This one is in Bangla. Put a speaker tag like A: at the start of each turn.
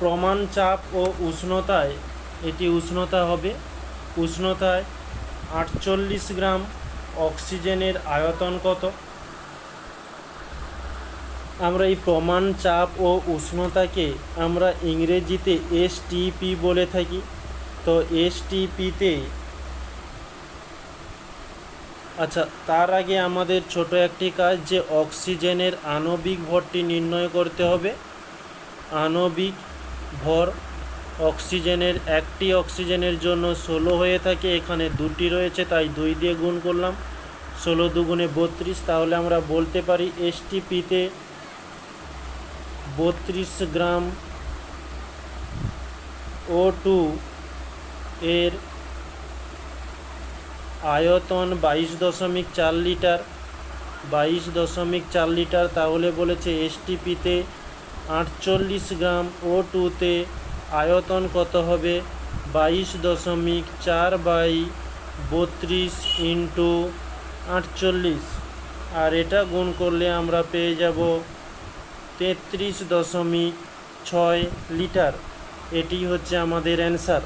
A: প্রমাণ চাপ ও উষ্ণতায়, এটি উষ্ণতা হবে, উষ্ণতায় আটচল্লিশ গ্রাম অক্সিজেনের আয়তন কত? আমরা এই প্রমাণ চাপ ও উষ্ণতাকে আমরা ইংরেজিতে এসটিপি বলে থাকি। তো এসটিপিতে আচ্ছা তার আগে আমাদের ছোট একটি কাজ যে অক্সিজেনের আণবিক ভরটি নির্ণয় করতে হবে। আণবিক ভর অক্সিজেনের, একটি অক্সিজেনের জন্য ষোলো হয়ে থাকে, এখানে দুটি রয়েছে, তাই দুই দিয়ে গুণ করলাম। ষোলো দুগুণে বত্রিশ, তাহলে আমরা বলতে পারি এসটিপিতে বত্রিশ গ্রাম ও টু এর আয়তন বাইশ দশমিক চার লিটার। বাইশ দশমিক চার লিটার, তাহলে বলেছে এসটিপিতে আটচল্লিশ গ্রাম ও টুতে আয়তন কত হবে? বাইশ দশমিক চার বাই বত্রিশ ইন্টু আটচল্লিশ। আর এটা গুণ করলে আমরা পেয়ে যাব তেত্রিশ দশমিক ছয় লিটার। এটি হচ্ছে আমাদের অ্যান্সার।